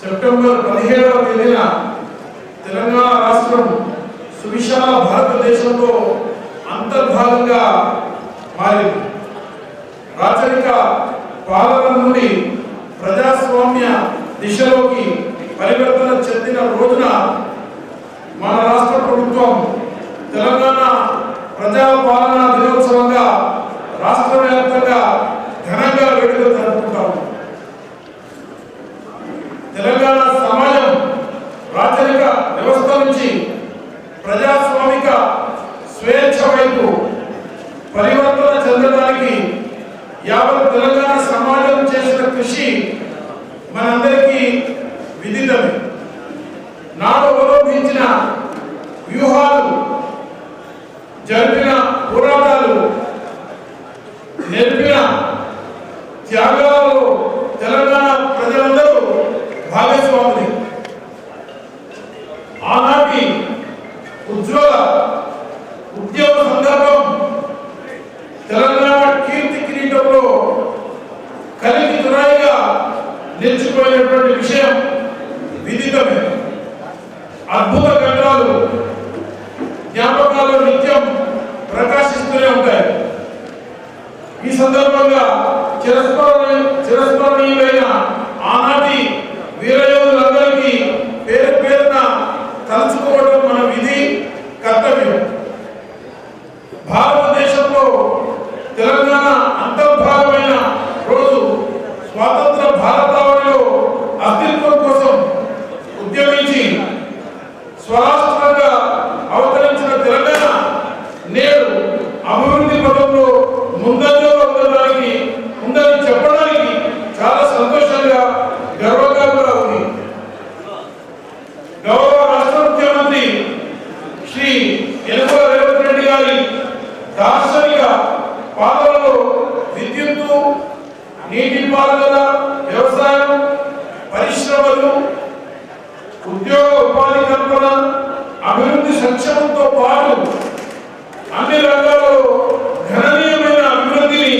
September పదిహేడవ తేదీన తెలంగాణ రాష్ట్రం సువిశాల భారతదేశంలో అంతర్భాగంగా మారింది. రాచరిక పాలన నుండి ప్రజాస్వామ్య దిశలోకి పరివర్తన చెందిన రోజున మన రాష్ట్ర ప్రభుత్వం తెలంగాణ ప్రజా పాలనా దినోత్సవంగా స్వేచ్ఛ వైపు పరివర్తన చెందడానికి యావత్ తెలంగాణ సమాజం చేసిన కృషి మనందరికీ విదితమే. నాడు అవలంబించిన వ్యూహాలు జరిపిన పోరాటాలు నిలిచిపోయినటువంటి విషయం విదితమే. అద్భుత గ్రంథాలు జ్ఞాపకాలు నిత్యం ప్రకాశిస్తూనే ఉంటాయి. ఈ సందర్భంగా చిరస్మరణ చిరస్మరణీయులైన ఆనాటి వీరయోధులందరికీ రాష్ట్రంగా అవతరించిన తెలంగాణ నేడు అభివృద్ధి పదంలో ముందంజలో ఉండడానికి ఉందని చెప్పడానికి చాలా సంతోషంగా గర్వంగా కూడా ఉంది. గౌరవ రాష్ట్ర ముఖ్యమంత్రి శ్రీ యనమల రేవంత్ రెడ్డి గారి దార్శనిక పాలనలో విద్యుత్తు నీటిపారుదల వ్యవసాయం పరిశ్రమలు అభివృద్ధి సంక్షేమంతో పాటు అన్ని రంగాల్లో గణనీయమైన అభివృద్ధిని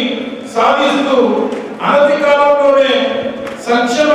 సాధిస్తూ అనతి కాలంలోనే సంక్షేమ